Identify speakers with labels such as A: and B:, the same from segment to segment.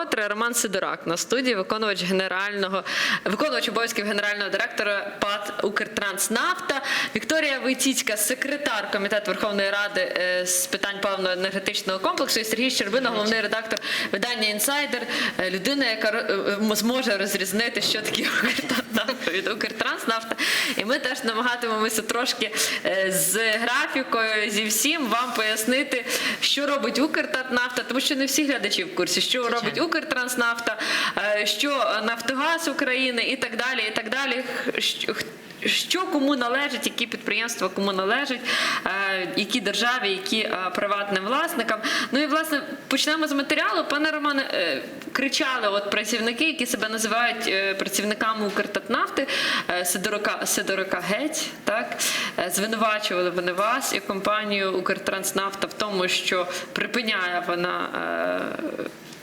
A: вкотре Роман Сидорак на студії, виконувач генерального виконувач обов'язків генерального директора ПАТ Укртранснафта, Вікторія Войціцька, секретар комітету Верховної Ради е, з питань паливно-енергетичного комплексу, і Сергій Щербина, головний редактор видання Інсайдер, е, людина, яка е, зможе розрізнити, що таке Укртранснафта від Укртранснафта. І ми теж намагатимемося трошки е, з графікою, зі всім вам пояснити, що робить Укртатнафта, тому що не всі глядачі в курсі, що робить Укртранснафта, е, що Нафтогаз України і так далі. І так далі. Що- кому належить, які підприємства кому належать, е, які державі, які е, приватним власникам. Ну і власне почнемо з матеріалу. Пане Романе, е, кричали от працівники, які себе називають працівниками Укртатнафти, Сидорока, Сидорока геть, так звинувачували вони вас і компанію Укртранснафта в тому, що припиняє вона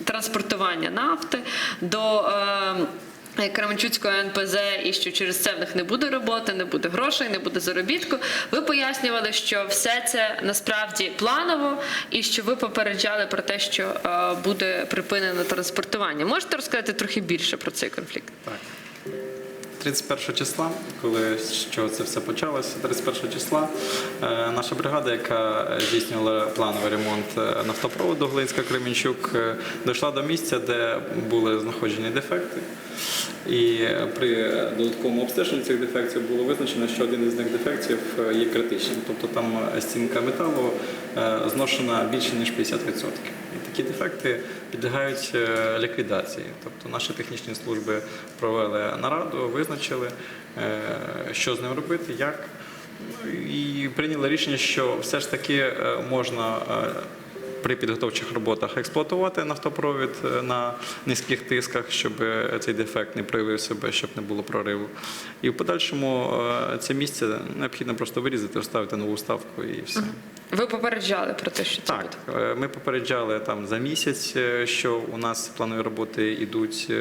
A: транспортування нафти до. Кременчуцького НПЗ і що через це в них не буде роботи, не буде грошей, не буде заробітку. Ви пояснювали, що все це насправді планово, і що ви попереджали про те, що е, буде припинено транспортування. Можете розказати трохи більше про цей конфлікт?
B: Так. 31 числа, коли що це все почалося, 31 числа е, наша бригада, яка здійснювала плановий ремонт е, нафтопроводу Глинська Кременчук, е, дійшла до місця, де були знаходжені дефекти. І при додатковому обстеженні цих дефектів було визначено, що один із них дефектів є критичним. Тобто там стінка металу зношена більше ніж 50%. Такі дефекти підлягають е, ліквідації. Тобто наші технічні служби провели нараду, визначили, е, що з ним робити, як. Ну, і прийняли рішення, що все ж таки е, можна при підготовчих роботах експлуатувати нафтопровід е, на низьких тисках, щоб е, цей дефект не проявив себе, щоб не було прориву. І в подальшому е, це місце необхідно просто вирізати, вставити нову вставку і все.
A: Ви попереджали про те, що це
B: Так,
A: буде.
B: ми попереджали там за місяць, що у нас планові роботи йдуть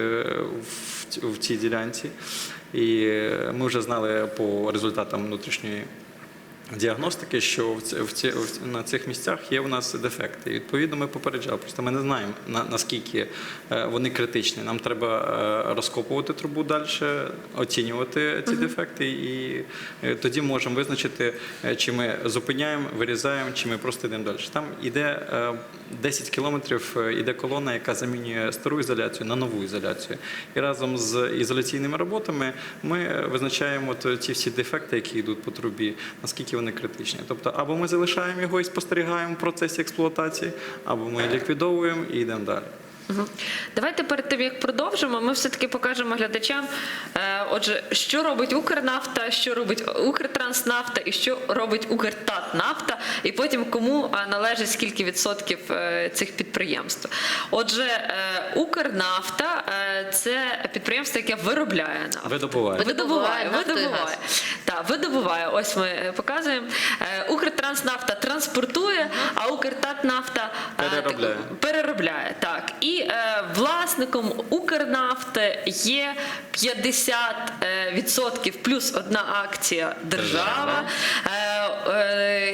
B: в цій ділянці, і ми вже знали по результатам внутрішньої. Діагностики, що в ці, в ці, в ці- на цих місцях є у нас дефекти. І відповідно ми попереджали. Просто ми не знаємо на, наскільки е, вони критичні. Нам треба е, розкопувати трубу далі, оцінювати ці дефекти, і е, тоді можемо визначити, чи ми зупиняємо, вирізаємо, чи ми просто йдемо далі. Там іде е, 10 кілометрів, іде колона, яка замінює стару ізоляцію на нову ізоляцію. І разом з ізоляційними роботами ми визначаємо от ці всі дефекти, які йдуть по трубі, наскільки вони критичні. Тобто, або ми залишаємо його і спостерігаємо в процесі експлуатації, або ми ліквідовуємо і йдемо далі.
A: Давайте перед тим як продовжимо, ми все таки покажемо глядачам. е, Отже, що робить Укрнафта, що робить Укртранснафта і що робить Укртатнафта, і потім кому е, належить скільки відсотків е, цих підприємств. Отже, е, Укрнафта е, це підприємство, яке виробляє нафту.
B: Видобуває.
A: Видобуває,
C: Видобуває нафту і
A: видобуває. Так, видобуває. Ось ми е, показуємо. Е, Укртранснафта транспортує, а Укртатнафта е,
B: Переробляє.
A: так, переробляє. Так. І е, власником Укрнафти є 50% плюс одна акція держава. Е,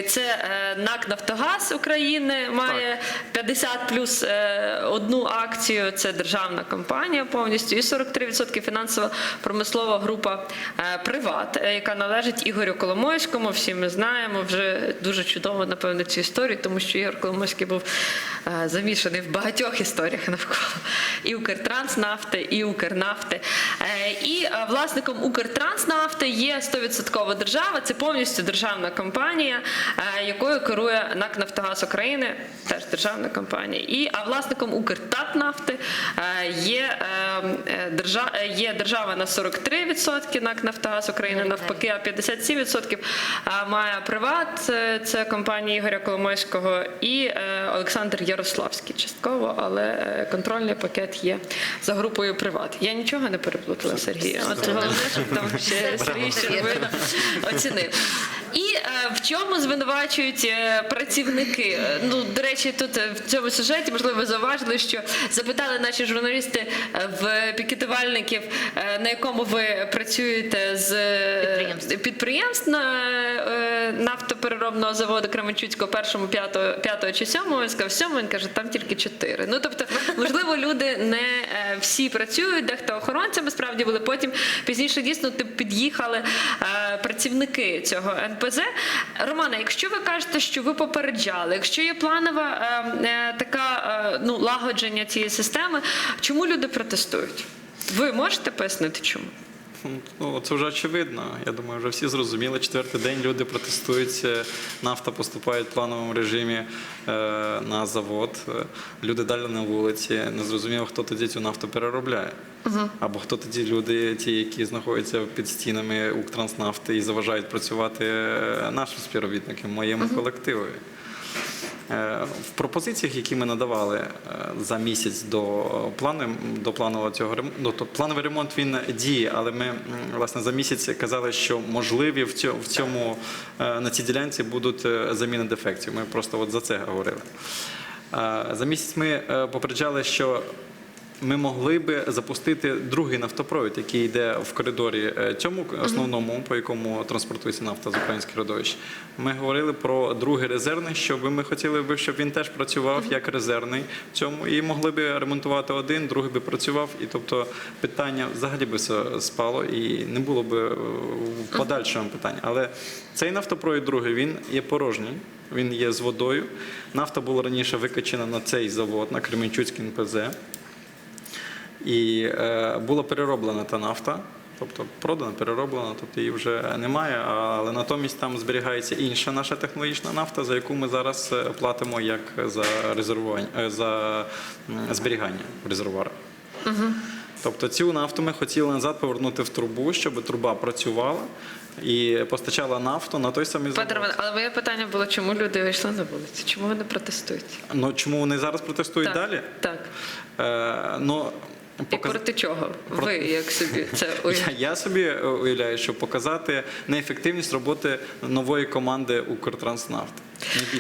A: це е, НАК Нафтогаз України має 50 плюс е, одну акцію. Це державна компанія повністю. І 43% фінансова промислова група е, Приват, е, яка належить Ігорю Коломойському. Всі ми знаємо вже дуже чудово, напевно, цю історію, тому що Ігор Коломойський був е, замішаний в багатьох історіях навколо і Укртранснафти, і Укрнафти. Е, І е, власником Укртранснафти є 100% держава. Це повністю державна компанія, е, якою керує НАК Нафтогаз України, теж державна компанія. І а власником Укртатнафти е, є, е, е, держа, е, є держава на 43%, НАК Нафтогаз України навпаки, а 57% має приват. Це, компанія Ігоря Коломойського і Олександр Ярославський частково, але контрольний пакет є за групою приват. Я нічого не переплутала, Сергій. От головне, щоб там ще Сергій Щербина оцінив. І е, в чому звинувачують е, працівники? Е, Ну, до речі, тут в цьому сюжеті, можливо, ви зауважили, що запитали наші журналісти в пікетувальників, на якому ви працюєте з
C: Підприємств.
A: підприємств на нафтопереробного заводу Кременчуцького, першому, п'ятого, п'ятого чи сьомого. Сказав, сьомого, він каже, там тільки чотири. Ну, тобто, можливо, люди не всі працюють, дехто охоронцями справді були. Потім пізніше дійсно тип, під'їхали працівники цього НПЗ. Романа, якщо ви кажете, що ви попереджали, якщо є планова е, е, така е, ну, лагодження цієї системи, чому люди протестують? Ви можете пояснити, чому?
B: Ну, це вже очевидно. Я думаю, вже всі зрозуміли. Четвертий день люди протестують. е, Нафта поступає в плановому режимі е, на завод. Люди далі на вулиці. Не зрозуміло, хто тоді цю нафту переробляє. Або хто тоді люди, ті, які знаходяться під стінами Укртранснафти і заважають працювати е, нашим співробітникам, моєму колективові. Е, В пропозиціях, які ми надавали е, за місяць до плану до планового цього ремонту, то плановий ремонт він діє, але ми власне за місяць казали, що можливі в цьому, е, на цій ділянці будуть е, заміни дефектів. Ми просто от за це говорили. Е, За місяць ми е, попереджали, що ми могли би запустити другий нафтопровід, який йде в коридорі е, цьому основному, по якому транспортується нафта з українських родовищ. Ми говорили про другий резервний, щоб ми хотіли би, щоб він теж працював як резервний в цьому, і могли би ремонтувати один, другий би працював, і тобто питання взагалі би все спало і не було би е, в подальшому питання. Але цей нафтопровід другий він є порожній. Він є з водою. Нафта була раніше викачена на цей завод, на Кременчуцький НПЗ. І е, була перероблена та нафта, тобто продана, перероблена, тобто її вже немає. Але натомість там зберігається інша наша технологічна нафта, за яку ми зараз е, платимо як за резервування е, за зберігання в резервуарах. Тобто цю нафту ми хотіли назад повернути в трубу, щоб труба працювала і постачала нафту на той самий завод.
A: Пане але моє питання було, чому люди вийшли на вулицю? Чому вони протестують?
B: Ну чому вони зараз протестують
A: Так,
B: далі?
A: Так.
B: Е, ну,
A: І
B: показ-
A: проти чого?
B: Про...
A: Ви як собі це
B: Я,
A: уявляєте?
B: я собі е, уявляю, що показати неефективність роботи нової команди Укртранснафт.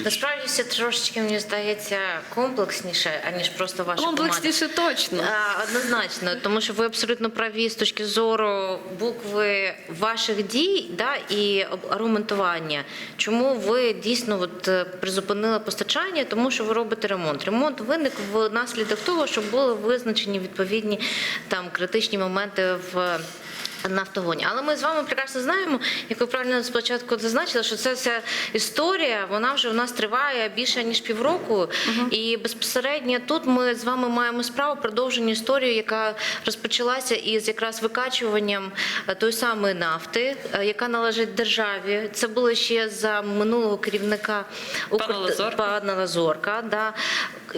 C: Насправді все трошечки мені здається комплексніше, аніж просто ваша команда.
A: Комплексніше точно.
C: А, Однозначно, тому що ви абсолютно праві з точки зору букви ваших дій да, і аргументування. Чому ви дійсно от, е, призупинили постачання? Тому що ви робите ремонт. Ремонт виник внаслідок того, що були визначені відповідні там критичні моменти в. Нафтогоні, але ми з вами прекрасно знаємо, як ви правильно спочатку зазначили, що ця вся історія вона вже у нас триває більше ніж півроку, і безпосередньо тут ми з вами маємо справу продовження історії, яка розпочалася із якраз викачуванням е, тої самої нафти, е, яка належить державі. Це було ще за минулого керівника
A: Пана Лазорка.
C: пана Лазорка, да,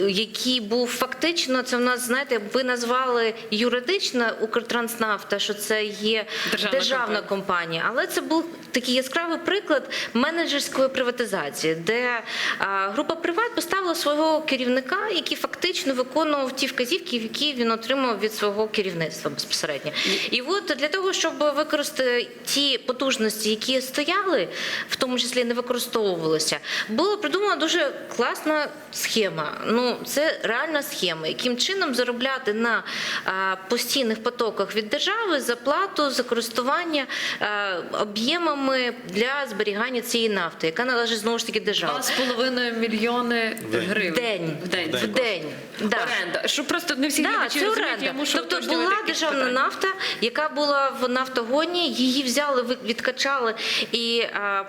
C: який був фактично, це в нас, знаєте, ви назвали юридично Укртранснафта, що це є
A: Державна
C: державна,
A: компанія.
C: компанія. Але це був такий яскравий приклад менеджерської приватизації, де а, група Приват поставила свого керівника, який фактично виконував ті вказівки, які він отримав від свого керівництва безпосередньо. І от для того, щоб використати ті потужності, які стояли, в тому числі не використовувалися, була придумана дуже класна схема. Ну це реальна схема, яким чином заробляти на а, постійних потоках від держави за плату за користування об'ємами для зберігання цієї нафти, яка належить знову ж таки державі.
A: Два з половиною мільйони гривень.
C: В день.
A: В день.
C: В день. Да.
A: Оренда. Щоб просто не всі
C: Да,
A: глядачі
C: це
A: розуміють,
C: оренда.
A: я мушу
C: тобто була державна
A: питання.
C: нафта, яка була в нафтогоні, її взяли, відкачали, і а,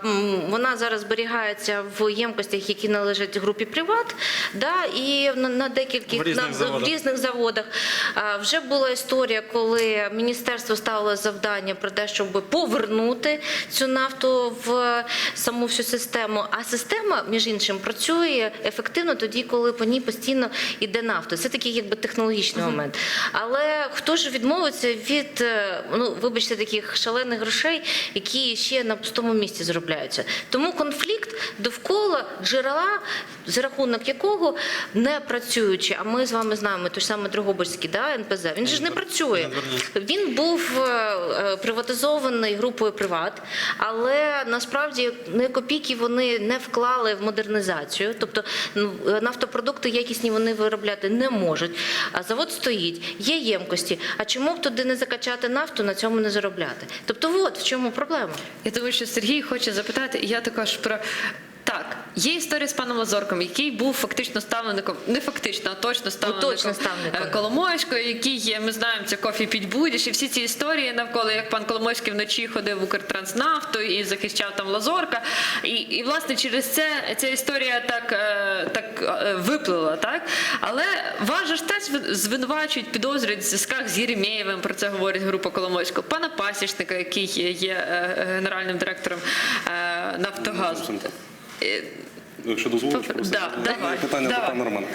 C: вона зараз зберігається в ємкостях, які належать групі Приват, да, і на, на декількох
B: В різних
C: на,
B: заводах.
C: в різних заводах. А, вже була історія, коли міністерство ставило завдання про те, щоб повернути цю нафту в саму всю систему. А система, між іншим, працює ефективно тоді, коли по ній постійно йде нафта. Це такий якби технологічний момент. Але хто ж відмовиться від е, ну вибачте таких шалених грошей, які ще на пустому місці заробляються? Тому конфлікт довкола джерела, за рахунок якого не працюючи, а ми з вами знаємо той ж самий Дрогобицький, да, НПЗ, він же ж не працює. Він був е, приватизований групою Приват, але насправді не копійки вони не вклали в модернізацію. Тобто ну, е, нафтопродукти якісні вони виробляти не можуть. А завод стоїть, є ємкості. А чому б туди не закачати нафту, на цьому не заробляти? Тобто, от в чому проблема.
A: Я думаю, що Сергій хоче запитати, і я також про. Так, є історія з паном Лазорком, який був фактично ставленником, не фактично, а точно ставленником
C: точно ставленником.
A: е, Коломойського, який є, ми знаємо, це кофі піть будеш, і всі ці історії навколо, як пан Коломойський вночі ходив в Укртранснафту і захищав там Лазорка. І, і власне через це ця історія так, е, так е, виплила, так? Але вас же ж теж звинувачують, підозрюють в зв'язках з Єремєєвим, про це говорить група Коломойського, пана Пасічника, який є генеральним директором Нафтогазу. Е,
D: Якщо дозволиш,
A: Да, давай,
D: питання
A: давай.
D: до пана Романа.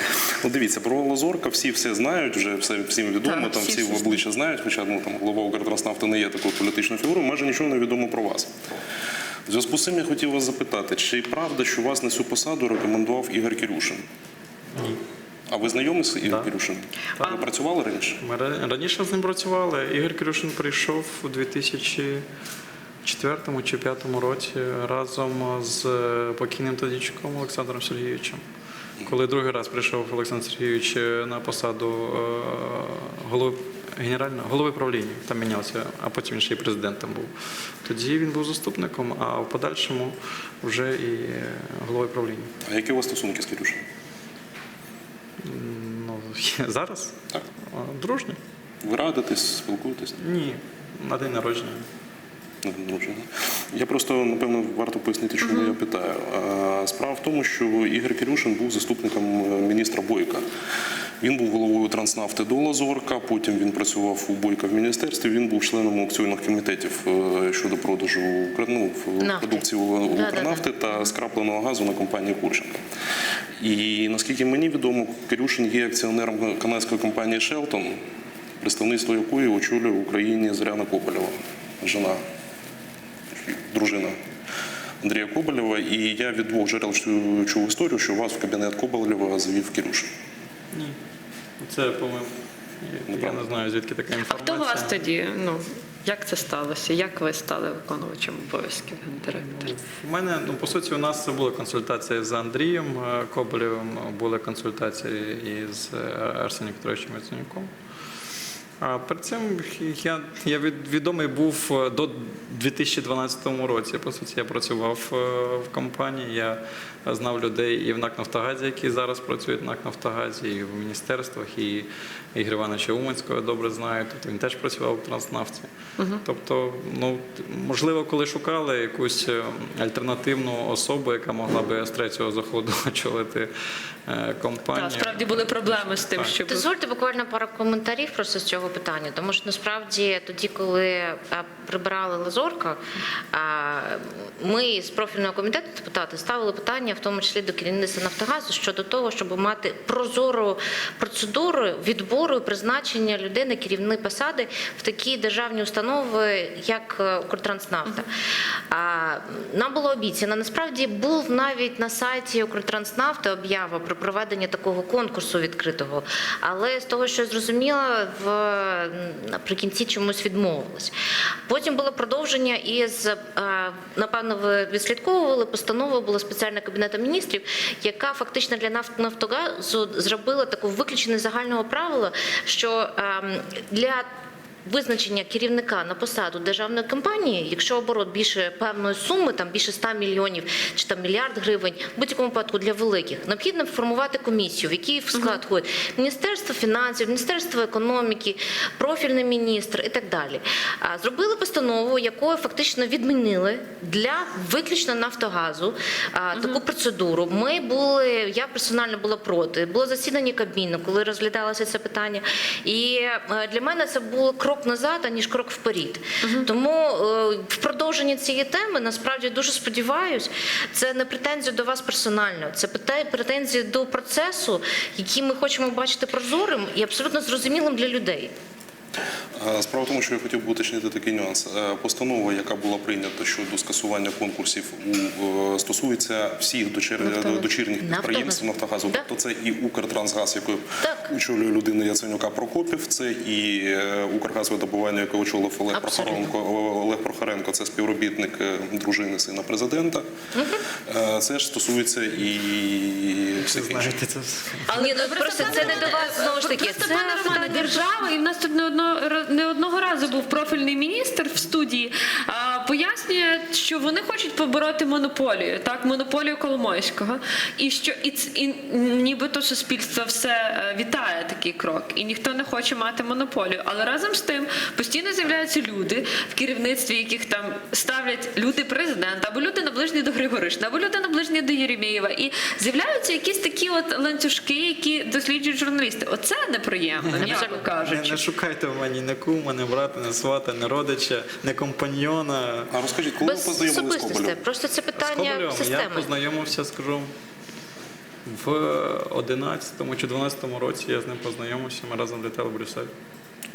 D: Ну дивіться, про Лазорка всі все знають, вже все всім відомо,
A: Так,
D: там
A: всі
D: всі в обличчя знають, хоча ну, там голова Укртранснафти не є такою політичною фігурою, майже нічого не відомо про вас. В зв'язку з цим я хотів вас запитати, чи правда, що вас на цю посаду рекомендував Ігор Кірюшин?
B: Ні.
D: А ви знайомі з Ігорем
B: Да.
D: Кірюшиним? Ви працювали раніше?
B: Ми раніше з ним працювали. Ігор Кирюшин прийшов у 2004 чи 2005 році разом з покійним тодічком Олександром Сергійовичем. Коли другий раз прийшов Олександр Сергійович на посаду е, голови генерального голови правління, там мінявся, а потім він ще й президентом був. Тоді він був заступником, а в подальшому вже і е, головою правління.
D: А які у вас стосунки з Кірюшиним?
B: Ну, зараз
D: Так.
B: е, дружні?
D: Ви радитесь, спілкуєтесь?
B: Ні, на день народження.
D: Я просто напевно варто пояснити, чому я питаю. Справа в тому, що Ігор Кірюшин був заступником е, міністра Бойка. Він був головою Транснафти до Лазорка, потім він працював у Бойка в міністерстві. Він був членом аукціонних комітетів е, щодо продажу ну, продукції. Укрнафти та скрапленого газу на компанії Курченка. І наскільки мені відомо, Кирюшин є акціонером канадської компанії Shelton, представництво якої очолює в Україні Зоряна Коболєва, жена, дружина Андрія Коболєва. І я від двох джерел чув, історію, що вас в кабінет Коболєва завів Кирюшин.
B: Ні. Це помилка. Я
D: Неправда.
B: не знаю, звідки така інформація.
A: А хто вас тоді? Ну як це сталося? Як ви стали виконувачем обов'язків гендиректора?
B: В мене, ну по суті, у нас це були консультації з Андрієм е, Коболєвим, були консультації із е, Арсенієм Петровичем Яценюком. А перед цим я, я від- відомий був е, до 2012 році. По суті, я працював е, в компанії. Я знав людей і в НАК Нафтогазі, які зараз працюють в НАК Нафтогазі, і в міністерствах, і Ігор Івановича Уманського я добре знаю. Тобто він теж працював в Транснафті. Тобто, ну можливо, коли шукали якусь е, альтернативну особу, яка могла би з третього заходу очолити е, компанію.
A: Так, справді були проблеми з тим,
B: Так.
A: щоб
C: Дозвольте буквально пару коментарів просто з цього питання, тому що насправді тоді, коли прибирали Лазорка, ми з профільного комітету депутати ставили питання, в тому числі до керівництва Нафтогазу, щодо того, щоб мати прозору процедуру відбору і призначення людей на керівні посади в такі державні установи, як е, Укртранснафта. Нам було обіцяно. Насправді був навіть на сайті Укртранснафти об'ява про проведення такого конкурсу відкритого, але з того, що я зрозуміла, в наприкінці чомусь відмовилась. Потім було продовження із е, напевно, ви відслідковували постанова була спеціальна кабінету міністрів, яка фактично для Нафтогазу зробила таку виключення загального правила, що ем, для Визначення керівника на посаду державної компанії, якщо оборот більше певної суми, там більше 100 мільйонів чи там мільярд гривень, в будь-якому випадку для великих, необхідно формувати комісію, в якій в склад входить Міністерство фінансів, Міністерство економіки, профільний міністр і так далі. Зробили постанову, якою фактично відмінили для виключно Нафтогазу таку процедуру. Ми були, я персонально була проти. Було засідання Кабміну, коли розглядалося це питання. І е, для мене це було крок назад, аніж крок вперед. Тому е, в продовженні цієї теми насправді дуже сподіваюсь, це не претензія до вас персонально, це претензія до процесу, який ми хочемо бачити прозорим і абсолютно зрозумілим для людей.
D: Е, Справа в тому, що я хотів би уточнити такий нюанс. Е, Постанова, яка була прийнята щодо скасування конкурсів, е, стосується всіх дочірніх підприємств Нафтогазу.
C: Да.
D: Тобто це і Укртрансгаз,
C: Так.
D: очолює людина Яценюка Прокопів, це і Укргазвидобування, яке очолив Олег
C: Абсолютно.
D: Прохоренко. Олег Прохоренко це співробітник дружини сина президента. Це ж стосується і всіх інших.
B: це.
A: Але
C: ну, просто це не до вас, знову ж таки, це
A: держава, і в нас тут не одного не одного разу був профільний міністр в студії. А, пояснює, що вони хочуть побороти монополію, так, монополію Коломойського. І що і, і нібито суспільство все е, вітає такий крок, і ніхто не хоче мати монополію. Але разом з тим постійно з'являються люди в керівництві, яких там ставлять люди президента, або люди наближені до Григоришна, або люди наближені до Єремєєва. І з'являються якісь такі от ланцюжки, які досліджують журналісти. Оце неприємно, м'яко
B: Не,
A: кажучи.
B: не шукайте в мені не кума, не брата, не свата, не родича, не компаньйона.
D: А розкажіть, коли ви познайомилися з. Коболєвим?
C: Просто це
B: З
C: питання
B: Ковалем я познайомився, скажу, в 11 чи 12 році я з ним познайомився, ми разом літали в Брюссель.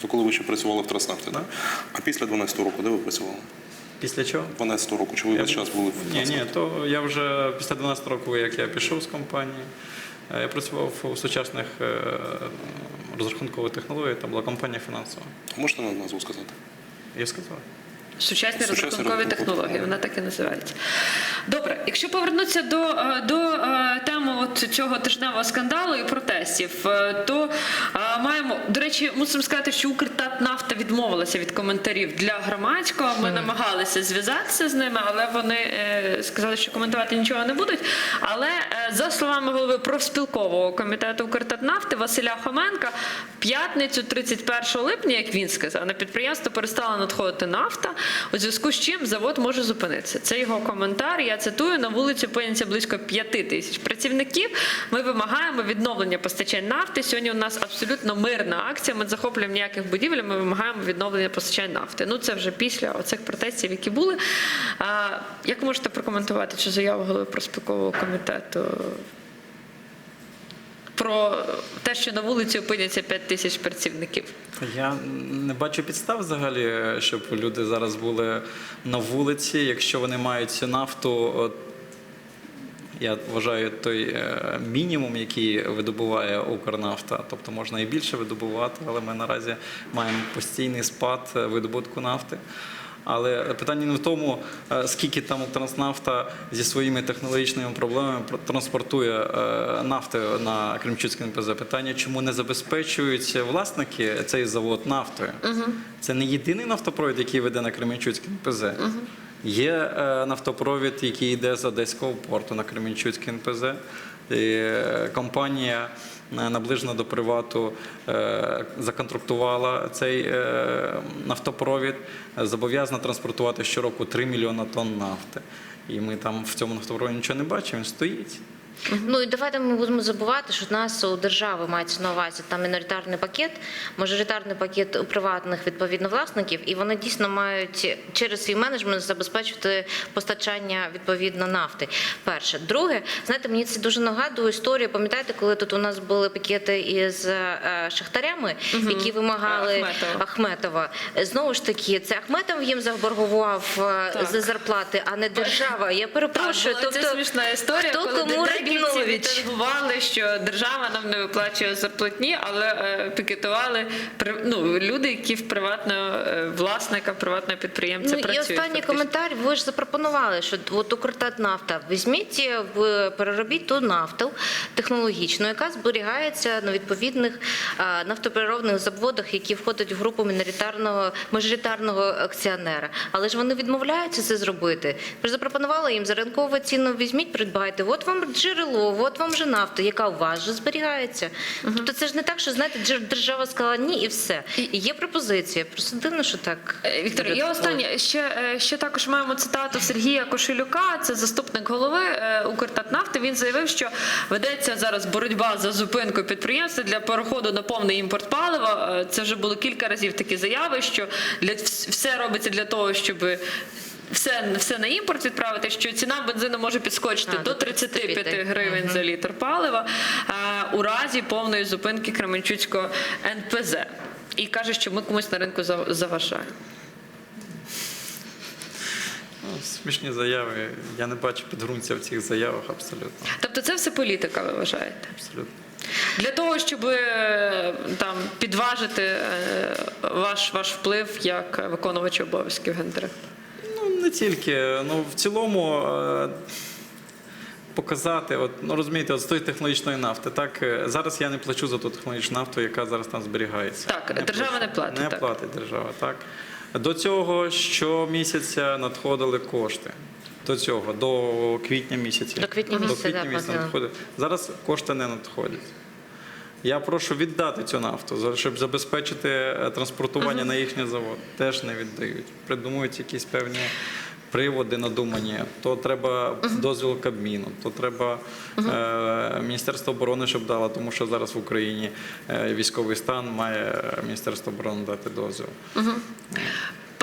D: То коли ви ще працювали в Транснафті, так? А після 12 року, де ви працювали?
B: Після чого?
D: 12 року, чи ви весь час були в
B: Ні,
D: Транснафті?
B: ні, то я вже після 12 року, як я пішов з компанії, я працював у сучасних е, розрахункових технологіях, там була компанія фінансова.
D: Можете нам назву сказати?
B: Я сказав.
A: Сучасні розрахункові технології, вона так і називається. Добре, якщо повернутися до, е, до е, теми от цього тижневого скандалу і протестів, е, то маємо, до речі, мусимо сказати, що Укртатнафта відмовилася від коментарів для громадського. Ми намагалися зв'язатися з ними, але вони е, сказали, що коментувати нічого не будуть. Але е, за словами голови профспілкового комітету Укртатнафти Василя Хоменка, п'ятницю 31 липня, як він сказав, на підприємство перестала надходити нафта, у зв'язку з чим завод може зупинитися. Це його коментар. Я цитую: на вулиці опиняться близько 5 тисяч працівників. Ми вимагаємо відновлення постачань нафти. Сьогодні у нас абсолютно мирна акція. Ми захоплюємо ніяких будівель. Ми вимагаємо відновлення постачань нафти. Ну це вже після оцих протестів, які були. А, як можете прокоментувати цю заяву голови проспілкового комітету? Про те, що на вулиці опиняться 5 тисяч працівників.
B: Я не бачу підстав взагалі, щоб люди зараз були на вулиці. Якщо вони мають цю нафту, я вважаю той е, мінімум, який видобуває Укрнафта, тобто можна і більше видобувати, але ми наразі маємо постійний спад е, видобутку нафти. Але питання не в тому, е, скільки там Укртранснафта зі своїми технологічними проблемами про- транспортує е, нафти на Кремчуцький НПЗ. Питання, чому не забезпечують власники цей завод нафтою? Це не єдиний нафтопровід, який веде на Кременчуцький НПЗ. Є е, нафтопровід, який йде з Одеського порту на Кременчуцький НПЗ. І, компанія наближена до привату е, законтрактувала цей е, нафтопровід, е, зобов'язана транспортувати щороку 3 мільйона тонн нафти. І ми там в цьому нафтопроводі нічого не бачимо, він стоїть.
C: Ну і давайте ми будемо забувати, що в нас у держави мається на увазі там міноритарний пакет, мажоритарний пакет у приватних відповідно власників, і вони дійсно мають через свій менеджмент забезпечити постачання відповідно нафти. Перше, друге, знаєте, мені це дуже нагадує історію. Пам'ятаєте, коли тут у нас були пакети із е, шахтарями, які вимагали
A: Ахметова.
C: Ахметова. Знову ж таки, це Ахметов їм заборгував е,
A: Так.
C: за зарплати, а не держава. Я перепрошую.
A: Так, була ця смішна історія,
C: хто
A: коли
C: кому
A: декільці
C: Рабінович?
A: що держава нам не виплачує зарплатні, але е, пікетували ну, люди, які в приватного е, власника, приватного підприємця
C: Ну і
A: працюють.
C: останній
A: фактично.
C: коментар. Ви ж запропонували, що от Укртатнафта візьміть, в переробіть ту нафту технологічну, яка зберігається на відповідних а, нафтопереробних заводах, які входять в групу міноритарного мажоритарного акціонера. Але ж вони відмовляються це зробити. Ви ж запропонували їм за ринкову ціну. Візьміть, придбайте. От вам джерело, от вам же нафта, яка у вас же зберігається. Тобто це ж не так, що знаєте, держава сказала ні, і все. І є пропозиція. Просто дивно, що так.
A: Е, Віктор, і останнє ще, е, ще також маємо цитату Сергія Кошелюка, це заступник голови е, Укртатнафти. Він заявив, що ведеться зараз боротьба за зупинку підприємства для переходу на повний імпорт палива. Це вже було кілька разів такі заяви, що для все робиться для того, щоб. Все, все на імпорт відправити, що ціна бензину може підскочити
C: А,
A: до
C: до
A: 35
C: 35.
A: гривень за літр палива а, у разі повної зупинки Кременчуцького НПЗ. І каже, що ми комусь на ринку заважаємо.
B: Ну, смішні заяви. Я не бачу підґрунтя в цих заявах абсолютно.
A: Тобто це все політика, ви вважаєте?
B: абсолютно.
A: Для того, щоб е, там підважити е, ваш, ваш вплив як виконувача обов'язків гендиректора.
B: Не тільки. Ну, в цілому е, показати, от, ну розумієте, от з тої технологічної нафти. Так, е, зараз я не плачу за ту технологічну нафту, яка зараз там зберігається.
A: Так, держава
B: плачу.
A: не платить,
B: Не
A: так.
B: платить держава, так. До цього щомісяця надходили кошти. До цього, до квітня місяця.
C: До квітня місяця,
B: квітня
C: да,
B: місяця надходили. Зараз кошти не надходять. Я прошу віддати цю нафту, за- щоб забезпечити е, транспортування на їхній завод. Теж не віддають. Придумують якісь певні приводи надумані. То треба дозвіл Кабміну, то треба е, Міністерство оборони, щоб дало, тому що зараз в Україні е, військовий стан має Міністерство оборони дати дозвіл.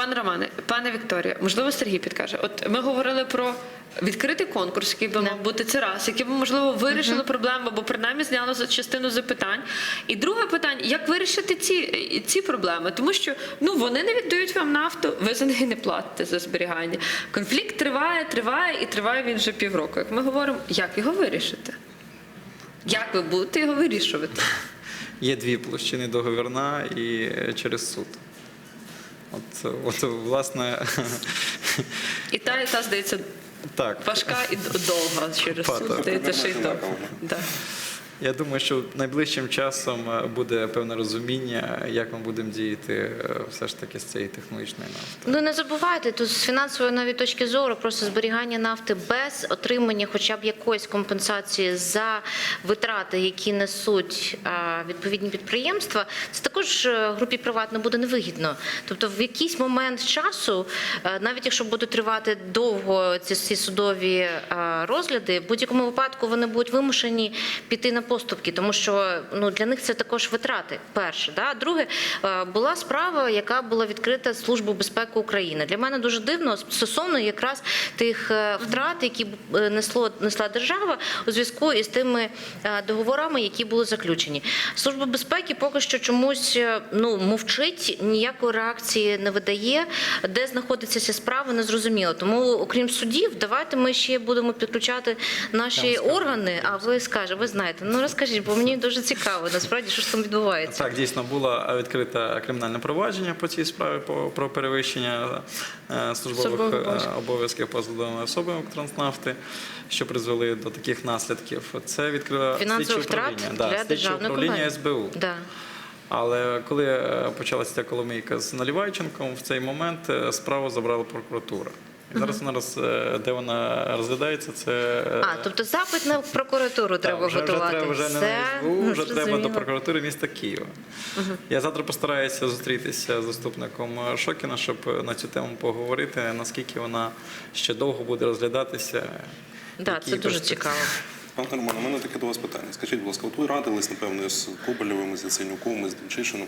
A: Пане Романе, пане Вікторія, можливо, Сергій підкаже. От ми говорили про відкритий конкурс, який би мав бути це раз, який би можливо вирішили проблему, або принаймні зняло за частину запитань. І друге питання: як вирішити ці, ці проблеми? Тому що ну вони не віддають вам нафту, ви за неї не платите за зберігання. Конфлікт триває, триває і триває він вже півроку. Як ми говоримо, як його вирішити? Як ви будете його вирішувати?
B: Є дві площини договірна і е, через суд. От, от власне,
A: І та, і та здається
B: так.
A: важка і довга через суд, здається, ще й довго.
B: Я думаю, що найближчим часом е, буде певне розуміння, як ми будемо діяти е, все ж таки з цієї технологічної нафти.
C: Ну не забувайте, тут з фінансової навіть точки зору, просто зберігання нафти без отримання хоча б якоїсь компенсації за витрати, які несуть відповідні підприємства, це також е, групі приватно буде невигідно. Тобто, в якийсь момент часу, навіть якщо будуть тривати довго ці, судові розгляди, в будь-якому випадку вони будуть вимушені піти на поступки, тому що ну для них це також витрати. Перше, да друге е, була справа, яка була відкрита Службою безпеки України. Для мене дуже дивно стосовно якраз тих е, втрат, які е, несло несла держава у зв'язку із тими договорами, які були заключені. Служба безпеки поки що чомусь ну мовчить, ніякої реакції не видає. Де знаходиться ця справа, не зрозуміло. Тому, окрім судів, давайте ми ще будемо підключати наші органи. А ви скажете, ви знаєте, ну розкажіть, бо мені дуже цікаво насправді, що ж там відбувається.
B: Так, дійсно було відкрите кримінальне провадження по цій справі про перевищення е, службових е,
A: обов'язків.
B: посадовими особами Укртранснафти, що призвели до таких наслідків. Це відкрило
C: Фінансових
B: слідче управління,
C: для
B: да, слідче
C: державної
B: управління. СБУ.
C: Да.
B: Але коли е, почалася ця коломийка з Налівайченком, в цей момент справу забрала прокуратура. І зараз вона роз, е, де вона розглядається, це е,
C: А, тобто запит на прокуратуру треба
B: так, вже,
C: готувати.
B: Вже треба вже не на СБУ, вже треба до
C: зрозуміло.
B: прокуратури міста Києва. Я завтра постараюся зустрітися з заступником Шокіна, щоб на цю тему поговорити, наскільки вона ще довго буде розглядатися.
C: Да,
B: які
C: це дуже
B: перспективи.
C: цікаво.
D: Пане Романе, у мене таке до вас питання. Скажіть, будь ласка, от ви радились, напевно, з Коболєвим, з Яценюком, з Демчишином.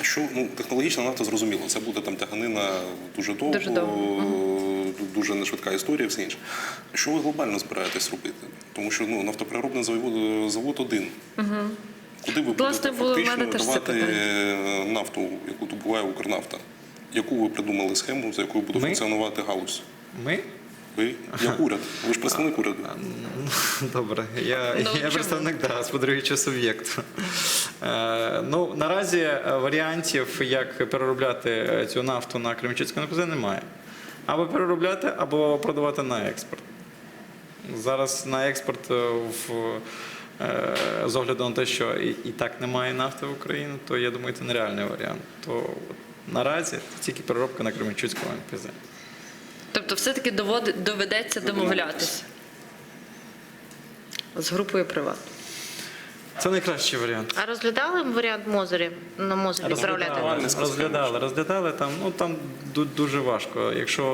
D: А що, ну, технологічна нафта зрозуміло, це буде там тяганина дуже довго,
A: Дуже довго.
D: дуже нешвидка історія, все інше. Що ви глобально збираєтесь робити? Тому що ну, нафтопереробний завод, завод один. Куди ви
A: Власне,
D: будете
A: було
D: фактично давати нафту, яку добуває Укрнафта? Яку ви придумали схему, за якою буде
B: Ми?
D: функціонувати галузь?
B: Ми?
D: Ви як уряд? Ви ж представник уряду.
B: Добре, я,
A: Ну,
B: я представник да, господарюючого суб'єкту. Е, ну, наразі е, варіантів, як переробляти е, цю нафту на Кременчуцькому НПЗ, немає. Або переробляти, або продавати на експорт. Зараз на експорт в, з огляду на те, що і, і так немає нафти в Україні, то я думаю, це нереальний варіант. То от, наразі тільки переробка на Кременчуцькому НПЗ.
A: Тобто, все-таки доведеться домовлятися з групою приват.
B: Це найкращий варіант.
C: А розглядали варіант Мозорі на Мозорі відправляти?
B: Розглядали, розглядали, розглядали там. Ну там дуже важко. Якщо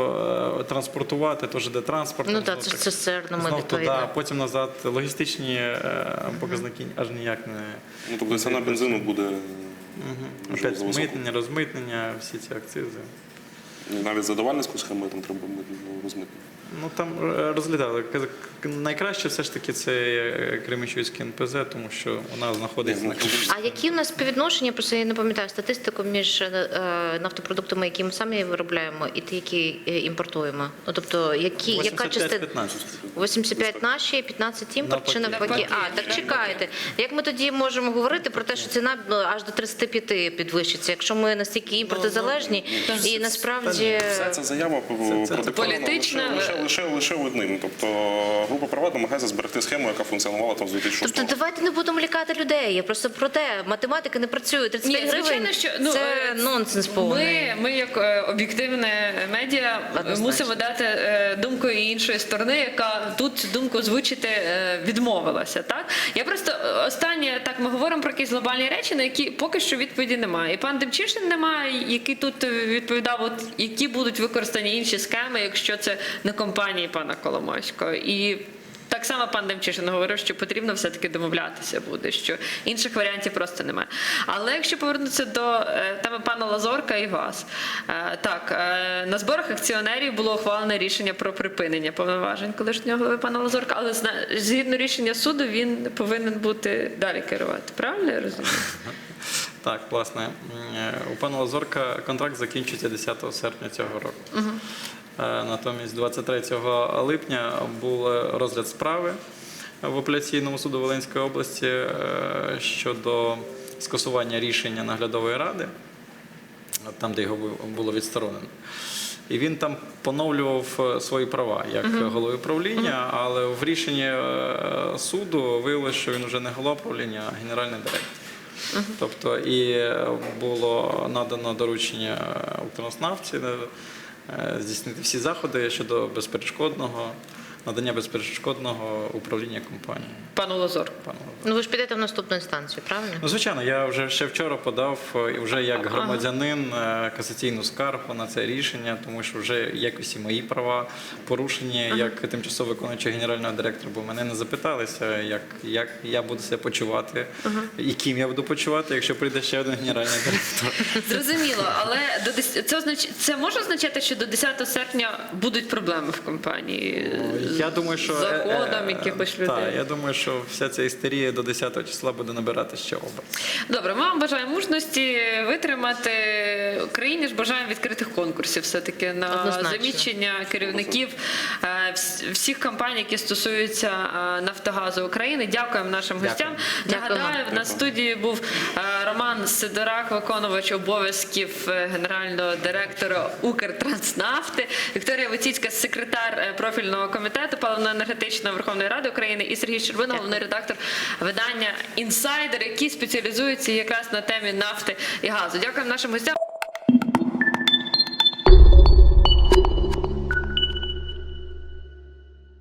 B: е, транспортувати, то ж де транспорт.
C: Ну так, це
B: таки-
C: цистернами
B: знов туди, потім назад. Логістичні е, показники аж ніяк не
D: Ну, тобто ціна бензину буде можливо,
B: опять
D: за
B: митнення, розмитнення, всі ці акцизи.
D: Навіть за давальницьку схему там треба розмитнити. розмитнення.
B: Ну там е, розглядали. Найкраще все ж таки це е, НПЗ, тому що вона знаходиться на
C: А які в нас співвідношення, просто я не пам'ятаю статистику між е, нафтопродуктами, які ми самі виробляємо, і ті, які імпортуємо? Ну, тобто, які, яка частина?
B: 85-15.
C: 85 наші, 15 імпорт чи
B: Навпаки.
C: А, так чекайте. Як ми тоді можемо говорити про те, що ціна ну, аж до 35 підвищиться, якщо ми настільки імпортозалежні і насправді
D: Вся ця заява
B: це
A: політична,
D: лише, лише, одним. Тобто група «Приват» намагається зберегти схему, яка функціонувала там з 2006
C: Тобто давайте не будемо лякати людей. Я просто про те, математика не працює. 35
A: Ні, звичайно,
C: гривень
A: що, ну,
C: це
A: е,
C: нонсенс повний.
A: Ми, ми як е, об'єктивне медіа,
C: Однозначно.
A: мусимо дати е, думку і іншої сторони, яка тут цю думку озвучити е, відмовилася. Так я просто останнє так ми говоримо про якісь глобальні речі, на які поки що відповіді немає. І пан Демчишин немає, який тут відповідав, от які будуть використані інші схеми, якщо це не компанії пана Коломойського. І так само пан Демчишин говорив, що потрібно все-таки домовлятися буде, що інших варіантів просто немає. Але якщо повернутися до е, теми пана Лазорка і вас, е, так е, на зборах акціонерів було ухвалене рішення про припинення повноважень колишнього голови пана Лазорка, але згідно рішення суду він повинен бути далі керувати. Правильно я розумію?
B: Так, власне, у пана Лазорка контракт закінчується 10 серпня цього року. Е, Натомість 23 липня був е, розгляд справи в апеляційному суду Волинської області е, щодо скасування рішення наглядової ради, там, де його було відсторонено. І він там поновлював е, свої права як голови правління, але в рішенні е, суду виявилося, що він вже не голова правління, а генеральний директор. Тобто і е, було надано доручення е, здійснити всі заходи щодо безперешкодного надання безперешкодного управління компанією.
A: Пану Лазорку.
B: Пану
C: Ну ви ж підете в наступну інстанцію, правильно?
B: Ну, звичайно, я вже ще вчора подав е, і вже як громадянин е, касаційну скаргу на це рішення, тому що вже якось і мої права порушені як тимчасово виконуючий генерального директора, бо мене не запиталися, як, як я буду себе почувати і ким я буду почувати, якщо прийде ще один генеральний директор.
A: Зрозуміло, але до це означ... це може означати, що до 10 серпня будуть проблеми в компанії
B: Я думаю, що е, е,
A: заходом якихось людей.
B: Так, я думаю, що вся ця істерія до 10 числа буде набирати ще оберт.
A: Добре, ми вам бажаємо мужності витримати. Україні ж бажаємо відкритих конкурсів все-таки на
C: Однозначно.
A: заміщення керівників е, всіх компаній, які стосуються е, Нафтогазу України. Дякуємо нашим
B: Дякую.
A: гостям.
C: Дякуємо.
A: Нагадаю, на студії був е, Роман Сидорак, виконувач обов'язків е, генерального директора Укртранснафти, Вікторія Вицька, секретар е, профільного комітету паливно-енергетичної Верховної Ради України і Сергій Щербина, головний редактор видання Інсайдер, який спеціалізується якраз на темі нафти і газу. Дякуємо нашим гостям.